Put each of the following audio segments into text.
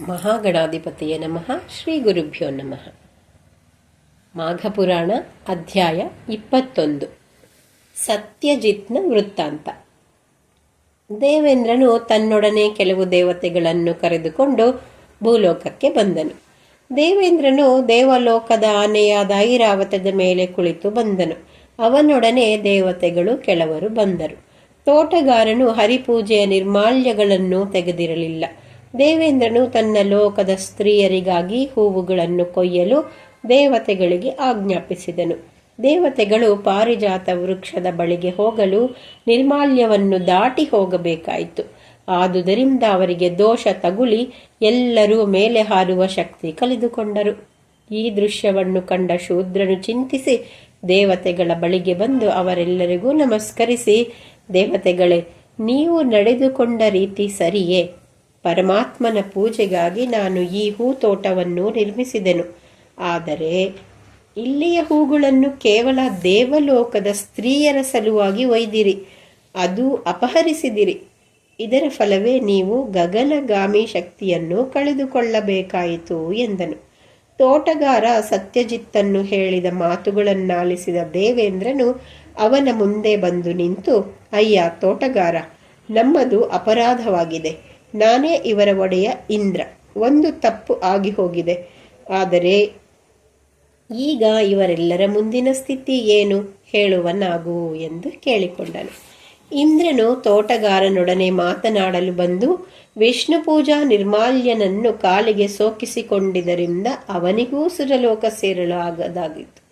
ಮಹಾಗಣಾಧಿಪತಿಯ ನಮಃ, ಶ್ರೀ ಗುರುಭ್ಯೋ ನಮಃ. ಮಾಘಪುರಾಣ ಅಧ್ಯಾಯ ಇಪ್ಪತ್ತೊಂದು. ಸತ್ಯಜಿತ್ನ ವೃತ್ತಾಂತ. ದೇವೇಂದ್ರನು ತನ್ನೊಡನೆ ಕೆಲವು ದೇವತೆಗಳನ್ನು ಕರೆದುಕೊಂಡು ಭೂಲೋಕಕ್ಕೆ ಬಂದನು. ದೇವೇಂದ್ರನು ದೇವಲೋಕದ ಆನೆಯಾದ ಐರಾವತದ ಮೇಲೆ ಕುಳಿತು ಬಂದನು. ಅವನೊಡನೆ ದೇವತೆಗಳು ಕೆಲವರು ಬಂದರು. ತೋಟಗಾರನು ಹರಿಪೂಜೆಯ ನಿರ್ಮಾಲ್ಯಗಳನ್ನು ತೆಗೆದಿರಲಿಲ್ಲ. ದೇವೇಂದ್ರನು ತನ್ನ ಲೋಕದ ಸ್ತ್ರೀಯರಿಗಾಗಿ ಹೂವುಗಳನ್ನು ಕೊಯ್ಯಲು ದೇವತೆಗಳಿಗೆ ಆಜ್ಞಾಪಿಸಿದನು. ದೇವತೆಗಳು ಪಾರಿಜಾತ ವೃಕ್ಷದ ಬಳಿಗೆ ಹೋಗಲು ನಿರ್ಮಾಲ್ಯವನ್ನು ದಾಟಿ ಹೋಗಬೇಕಾಯಿತು. ಆದುದರಿಂದ ಅವರಿಗೆ ದೋಷ ತಗುಲಿ ಎಲ್ಲರೂ ಮೇಲೆ ಹಾರುವ ಶಕ್ತಿ ಕಳೆದುಕೊಂಡರು. ಈ ದೃಶ್ಯವನ್ನು ಕಂಡ ಶೂದ್ರನು ಚಿಂತಿಸಿ, ದೇವತೆಗಳ ಬಳಿಗೆ ಬಂದು ಅವರೆಲ್ಲರಿಗೂ ನಮಸ್ಕರಿಸಿ, ದೇವತೆಗಳೇ, ನೀವು ನಡೆದುಕೊಂಡ ರೀತಿ ಸರಿಯೇ. ಪರಮಾತ್ಮನ ಪೂಜೆಗಾಗಿ ನಾನು ಈ ಹೂತೋಟವನ್ನು ನಿರ್ಮಿಸಿದೆನು. ಆದರೆ ಇಲ್ಲಿಯ ಹೂಗಳನ್ನು ಕೇವಲ ದೇವಲೋಕದ ಸ್ತ್ರೀಯರ ಸಲುವಾಗಿ ಒಯ್ದಿರಿ, ಅದು ಅಪಹರಿಸಿದಿರಿ. ಇದರ ಫಲವೇ ನೀವು ಗಗನಗಾಮಿ ಶಕ್ತಿಯನ್ನು ಕಳೆದುಕೊಳ್ಳಬೇಕಾಯಿತು ಎಂದನು. ತೋಟಗಾರ ಸತ್ಯಜಿತ್ತನ್ನು ಹೇಳಿದ ಮಾತುಗಳನ್ನಾಲಿಸಿದ ದೇವೇಂದ್ರನು ಅವನ ಮುಂದೆ ಬಂದು ನಿಂತು, ಅಯ್ಯ ತೋಟಗಾರ, ನಮ್ಮದು ಅಪರಾಧವಾಗಿದೆ. ನಾನೇ ಇವರ ಒಡೆಯ ಇಂದ್ರ. ಒಂದು ತಪ್ಪು ಆಗಿ ಹೋಗಿದೆ. ಆದರೆ ಈಗ ಇವರೆಲ್ಲರ ಮುಂದಿನ ಸ್ಥಿತಿ ಏನು? ಹೇಳುವನಾಗು ಎಂದು ಕೇಳಿಕೊಂಡನು. ಇಂದ್ರನು ತೋಟಗಾರನೊಡನೆ ಮಾತನಾಡಲು ಬಂದು ವಿಷ್ಣು ಪೂಜಾ ನಿರ್ಮಾಲ್ಯನನ್ನು ಕಾಲಿಗೆ ಸೋಕಿಸಿಕೊಂಡಿದ್ದರಿಂದ ಅವನಿಗೂ ಸುರಲೋಕ ಸೇರಲು ಆಗದಾಗಿತ್ತು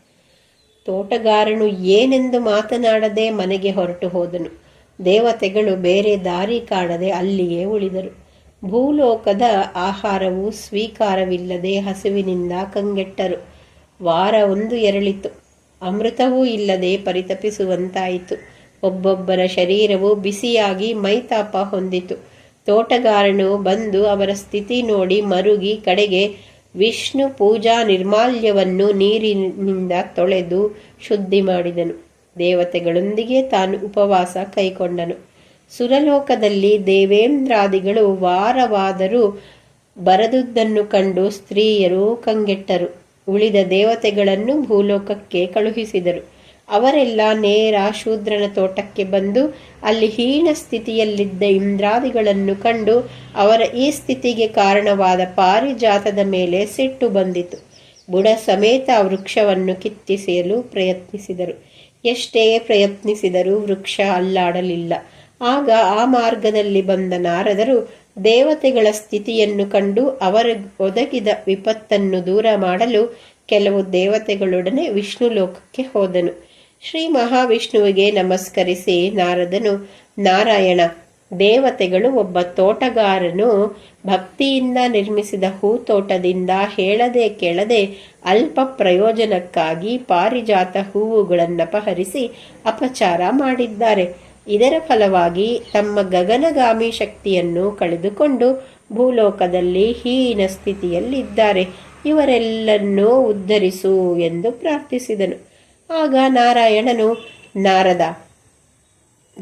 ತೋಟಗಾರನು ಏನೆಂದು ಮಾತನಾಡದೆ ಮನೆಗೆ ಹೊರಟು ಹೋದನು. ದೇವತೆಗಳು ಬೇರೆ ದಾರಿ ಕಾಣದೆ ಅಲ್ಲಿಯೇ ಉಳಿದರು. ಭೂಲೋಕದ ಆಹಾರವು ಸ್ವೀಕಾರವಿಲ್ಲದೆ ಹಸುವಿನಿಂದ ಕಂಗೆಟ್ಟರು. ವಾರ ಒಂದು ಎರಳಿತು ಅಮೃತವೂ ಇಲ್ಲದೆ ಪರಿತಪಿಸುವಂತಾಯಿತು. ಒಬ್ಬೊಬ್ಬರ ಶರೀರವು ಬಿಸಿಯಾಗಿ ಮೈತಾಪ ಹೊಂದಿತು. ತೋಟಗಾರನು ಬಂದು ಅವರ ಸ್ಥಿತಿ ನೋಡಿ ಮರುಗಿ ಕಡೆಗೆ ವಿಷ್ಣು ಪೂಜಾ ನಿರ್ಮಾಲ್ಯವನ್ನು ನೀರಿನಿಂದ ತೊಳೆದು ಶುದ್ಧಿ ಮಾಡಿದನು. ದೇವತೆಗಳೊಂದಿಗೆ ತಾನು ಉಪವಾಸ ಕೈಕೊಂಡನು. ಸುರಲೋಕದಲ್ಲಿ ದೇವೇಂದ್ರಾದಿಗಳು ವಾರವಾದರೂ ಬರದುದ್ದನ್ನು ಕಂಡು ಸ್ತ್ರೀಯರು ಕಂಗೆಟ್ಟರು. ಉಳಿದ ದೇವತೆಗಳನ್ನು ಭೂಲೋಕಕ್ಕೆ ಕಳುಹಿಸಿದರು. ಅವರೆಲ್ಲ ನೇರ ಶೂದ್ರನ ತೋಟಕ್ಕೆ ಬಂದು ಅಲ್ಲಿ ಹೀನ ಸ್ಥಿತಿಯಲ್ಲಿದ್ದ ಇಂದ್ರಾದಿಗಳನ್ನು ಕಂಡು ಅವರ ಈ ಸ್ಥಿತಿಗೆ ಕಾರಣವಾದ ಪಾರಿಜಾತದ ಮೇಲೆ ಸಿಟ್ಟು ಬಂದಿತು. ಬುಡ ಸಮೇತ ವೃಕ್ಷವನ್ನು ಕಿತ್ತಿಸೆಯಲು ಪ್ರಯತ್ನಿಸಿದರು. ಎಷ್ಟೇ ಪ್ರಯತ್ನಿಸಿದರೂ ವೃಕ್ಷ ಅಲ್ಲಾಡಲಿಲ್ಲ. ಆಗ ಆ ಮಾರ್ಗದಲ್ಲಿ ಬಂದ ನಾರದರು ದೇವತೆಗಳ ಸ್ಥಿತಿಯನ್ನು ಕಂಡು ಅವರ ಒದಗಿದ ವಿಪತ್ತನ್ನು ದೂರ ಮಾಡಲು ಕೆಲವು ದೇವತೆಗಳೊಡನೆ ವಿಷ್ಣು ಲೋಕಕ್ಕೆ ಹೋದನು. ಶ್ರೀ ಮಹಾವಿಷ್ಣುವಿಗೆ ನಮಸ್ಕರಿಸಿ ನಾರದನು, ನಾರಾಯಣ ದೇವತೆಗಳು ಒಬ್ಬ ತೋಟಗಾರನು ಭಕ್ತಿಯಿಂದ ನಿರ್ಮಿಸಿದ ಹೂತೋಟದಿಂದ ಹೇಳದೆ ಕೇಳದೆ ಅಲ್ಪ ಪ್ರಯೋಜನಕ್ಕಾಗಿ ಪಾರಿಜಾತ ಹೂವುಗಳನ್ನಪಹರಿಸಿ ಅಪಚಾರ ಮಾಡಿದ್ದಾರೆ. ಇದರ ಫಲವಾಗಿ ತಮ್ಮ ಗಗನಗಾಮಿ ಶಕ್ತಿಯನ್ನು ಕಳೆದುಕೊಂಡು ಭೂಲೋಕದಲ್ಲಿ ಹೀನ ಸ್ಥಿತಿಯಲ್ಲಿದ್ದಾರೆ. ಇವರೆಲ್ಲನ್ನೂ ಉದ್ಧರಿಸು ಎಂದು ಪ್ರಾರ್ಥಿಸಿದನು. ಆಗ ನಾರಾಯಣನು, ನಾರದ,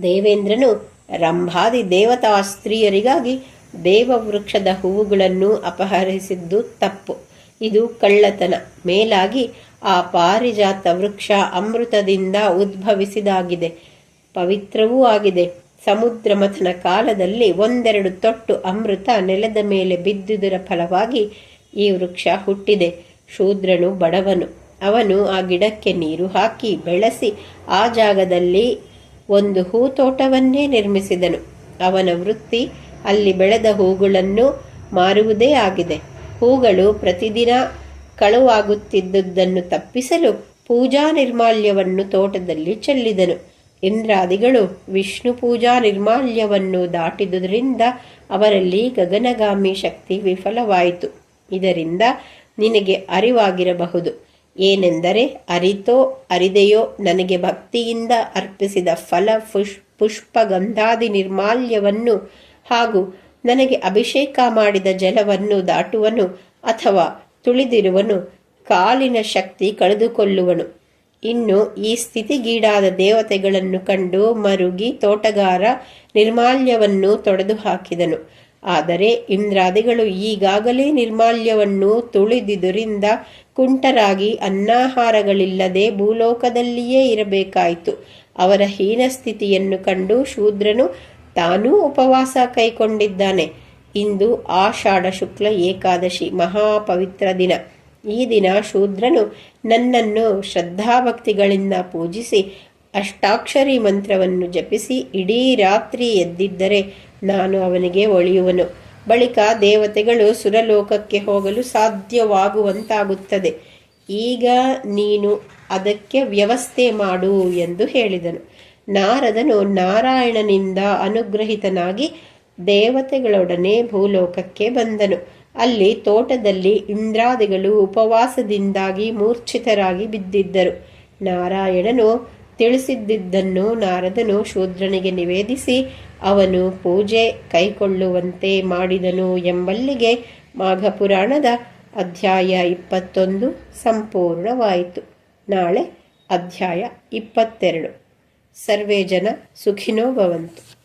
ದೇವೇಂದ್ರನು ರಂಭಾದಿ ದೇವತಾ ಸ್ತ್ರೀಯರಿಗಾಗಿ ದೇವವೃಕ್ಷದ ಹೂವುಗಳನ್ನು ಅಪಹರಿಸಿದ್ದು ತಪ್ಪು. ಇದು ಕಳ್ಳತನ. ಮೇಲಾಗಿ ಆ ಪಾರಿಜಾತ ವೃಕ್ಷ ಅಮೃತದಿಂದ ಉದ್ಭವಿಸಿದಾಗಿದೆ. ಪವಿತ್ರವೂ ಆಗಿದೆ. ಸಮುದ್ರ ಮಥನ ಕಾಲದಲ್ಲಿ ಒಂದೆರಡು ತೊಟ್ಟು ಅಮೃತ ನೆಲದ ಮೇಲೆ ಬಿದ್ದುದರ ಫಲವಾಗಿ ಈ ವೃಕ್ಷ ಹುಟ್ಟಿದೆ. ಶೂದ್ರನು ಬಡವನು. ಅವನು ಆ ಗಿಡಕ್ಕೆ ನೀರು ಹಾಕಿ ಬೆಳೆಸಿ ಆ ಜಾಗದಲ್ಲಿ ಒಂದು ಹೂತೋಟವನ್ನೇ ನಿರ್ಮಿಸಿದನು. ಅವನ ವೃತ್ತಿ ಅಲ್ಲಿ ಬೆಳೆದ ಹೂಗಳನ್ನು ಮಾರುವುದೇ ಆಗಿದೆ. ಹೂಗಳು ಪ್ರತಿದಿನ ಕಳುವಾಗುತ್ತಿದ್ದುದನ್ನು ತಪ್ಪಿಸಲು ಪೂಜಾ ನಿರ್ಮಾಲ್ಯವನ್ನು ತೋಟದಲ್ಲಿ ಚೆಲ್ಲಿದನು. ಇಂದ್ರಾದಿಗಳು ವಿಷ್ಣು ಪೂಜಾ ನಿರ್ಮಾಲ್ಯವನ್ನು ದಾಟಿದುದರಿಂದ ಅವರಲ್ಲಿ ಗಗನಗಾಮಿ ಶಕ್ತಿ ವಿಫಲವಾಯಿತು. ಇದರಿಂದ ನಿನಗೆ ಅರಿವಾಗಿರಬಹುದು. ಏನೆಂದರೆ, ಅರಿತೋ ಅರಿದೆಯೋ ನನಗೆ ಭಕ್ತಿಯಿಂದ ಅರ್ಪಿಸಿದ ಫಲ ಪುಷ್ ಪುಷ್ಪ ಗಂಧಾದಿ ನಿರ್ಮಾಲ್ಯವನ್ನು ಹಾಗೂ ನನಗೆ ಅಭಿಷೇಕ ಮಾಡಿದ ಜಲವನ್ನು ದಾಟುವನು ಅಥವಾ ತುಳಿದಿರುವನು ಕಾಲಿನ ಶಕ್ತಿ ಕಳೆದುಕೊಳ್ಳುವನು. ಇನ್ನು ಈ ಸ್ಥಿತಿಗೀಡಾದ ದೇವತೆಗಳನ್ನು ಕಂಡು ಮರುಗಿ ತೋಟಗಾರ ನಿರ್ಮಾಲ್ಯವನ್ನು ತೊಡೆದು ಹಾಕಿದನು ಆದರೆ ಇಂದ್ರಾದಿಗಳು ಈಗಾಗಲೇ ನಿರ್ಮಾಲ್ಯವನ್ನು ತುಳಿದಿದ್ದರಿಂದ ಕುಂಟರಾಗಿ ಅನ್ನಾಹಾರಗಳಿಲ್ಲದೆ ಭೂಲೋಕದಲ್ಲಿಯೇ ಇರಬೇಕಾಯಿತು. ಅವರ ಹೀನ ಸ್ಥಿತಿಯನ್ನು ಕಂಡು ಶೂದ್ರನು ತಾನೂ ಉಪವಾಸ ಕೈಕೊಂಡಿದ್ದಾನೆ. ಇಂದು ಆಷಾಢ ಶುಕ್ಲ ಏಕಾದಶಿ ಮಹಾಪವಿತ್ರ ದಿನ. ಈ ದಿನ ಶೂದ್ರನು ನನ್ನನ್ನು ಶ್ರದ್ಧಾಭಕ್ತಿಗಳಿಂದ ಪೂಜಿಸಿ ಅಷ್ಟಾಕ್ಷರಿ ಮಂತ್ರವನ್ನು ಜಪಿಸಿ ಇಡೀ ರಾತ್ರಿ ಎದ್ದಿದ್ದರೆ ನಾನು ಅವನಿಗೆ ಒಳಿಯುವನು. ಬಳಿಕ ದೇವತೆಗಳು ಸುರಲೋಕಕ್ಕೆ ಹೋಗಲು ಸಾಧ್ಯವಾಗುವಂತಾಗುತ್ತದೆ. ಈಗ ನೀನು ಅದಕ್ಕೆ ವ್ಯವಸ್ಥೆ ಮಾಡು ಎಂದು ಹೇಳಿದನು. ನಾರದನು ನಾರಾಯಣನಿಂದ ಅನುಗ್ರಹಿತನಾಗಿ ದೇವತೆಗಳೊಡನೆ ಭೂಲೋಕಕ್ಕೆ ಬಂದನು. ಅಲ್ಲಿ ತೋಟದಲ್ಲಿ ಇಂದ್ರಾದಿಗಳು ಉಪವಾಸದಿಂದಾಗಿ ಮೂರ್ಛಿತರಾಗಿ ಬಿದ್ದಿದ್ದರು. ನಾರಾಯಣನು ತಿಳಿಸಿದ್ದನ್ನು ನಾರದನು ಶೂದ್ರನಿಗೆ ನಿವೇದಿಸಿ, ಅವನು ಪೂಜೆ ಕೈಕೊಳ್ಳುವಂತೆ ಮಾಡಿದನು ಎಂಬಲ್ಲಿಗೆ ಮಾಘಪುರಾಣದ ಅಧ್ಯಾಯ ಇಪ್ಪತ್ತೊಂದು ಸಂಪೂರ್ಣವಾಯಿತು. ನಾಳೆ ಅಧ್ಯಾಯ ಇಪ್ಪತ್ತೆರಡು. ಸರ್ವೇ ಜನ ಸುಖಿನೋ ಭವಂತು.